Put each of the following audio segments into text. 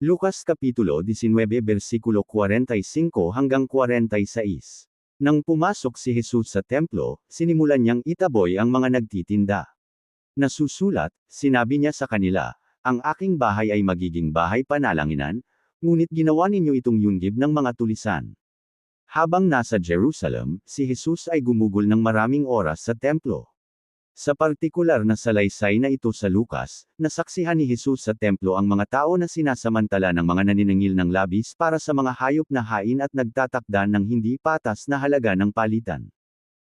Lucas Kapitulo 19 versikulo 45 hanggang 46. Nang pumasok si Jesus sa templo, sinimulan niyang itaboy ang mga nagtitinda. Nasusulat, sinabi niya sa kanila, ang aking bahay ay magiging bahay panalanginan, ngunit ginawa ninyo itong yunggib ng mga tulisan. Habang nasa Jerusalem, si Jesus ay gumugol ng maraming oras sa templo. Sa partikular na salaysay na ito sa Lucas, nasaksihan ni Jesus sa templo ang mga tao na sinasamantala ng mga naniningil ng labis para sa mga hayop na hain at nagtatakda ng hindi patas na halaga ng palitan.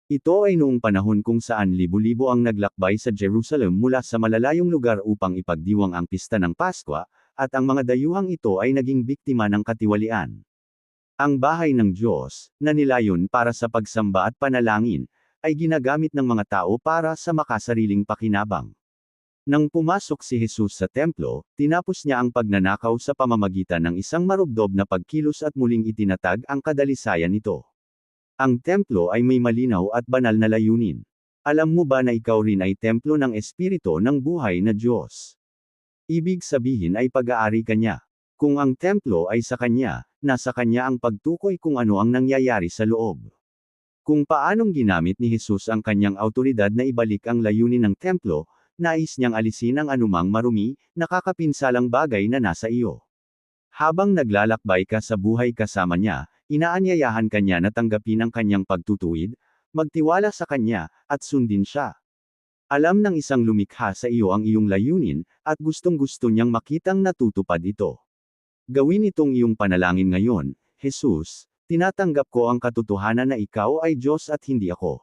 Ito ay noong panahon kung saan libo-libo ang naglakbay sa Jerusalem mula sa malalayong lugar upang ipagdiwang ang pista ng Paskwa, at ang mga dayuhang ito ay naging biktima ng katiwalian. Ang bahay ng Diyos, na nilayon para sa pagsamba at panalangin, ay ginagamit ng mga tao para sa makasariling pakinabang. Nang pumasok si Jesus sa templo, tinapos niya ang pagnanakaw sa pamamagitan ng isang marubdob na pagkilos at muling itinatag ang kadalisayan nito. Ang templo ay may malinaw at banal na layunin. Alam mo ba na ikaw rin ay templo ng Espiritu ng buhay na Diyos? Ibig sabihin ay pag-aari ka niya. Kung ang templo ay sa kanya, nasa kanya ang pagtukoy kung ano ang nangyayari sa loob. Kung paanong ginamit ni Jesus ang kanyang autoridad na ibalik ang layunin ng templo, nais niyang alisin ang anumang marumi, nakakapinsalang bagay na nasa iyo. Habang naglalakbay ka sa buhay kasama niya, inaanyayahan ka niya na tanggapin ang kanyang pagtutuwid, magtiwala sa kanya, at sundin siya. Alam ng isang lumikha sa iyo ang iyong layunin, at gustong-gusto niyang makitang natutupad ito. Gawin itong iyong panalangin ngayon, Jesus, Tinatanggap ko ang katotohanan na ikaw ay Diyos at hindi ako.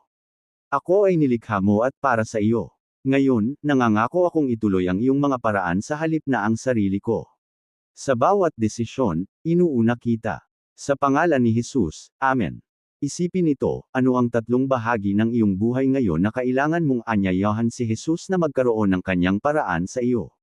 Ako ay nilikha mo at para sa iyo. Ngayon, nangangako akong ituloy ang iyong mga paraan sa halip na ang sarili ko. Sa bawat desisyon, inuuna kita. Sa pangalan ni Jesus, Amen. Isipin ito, ano ang tatlong bahagi ng iyong buhay ngayon na kailangan mong anyayahan si Jesus na magkaroon ng kanyang paraan sa iyo.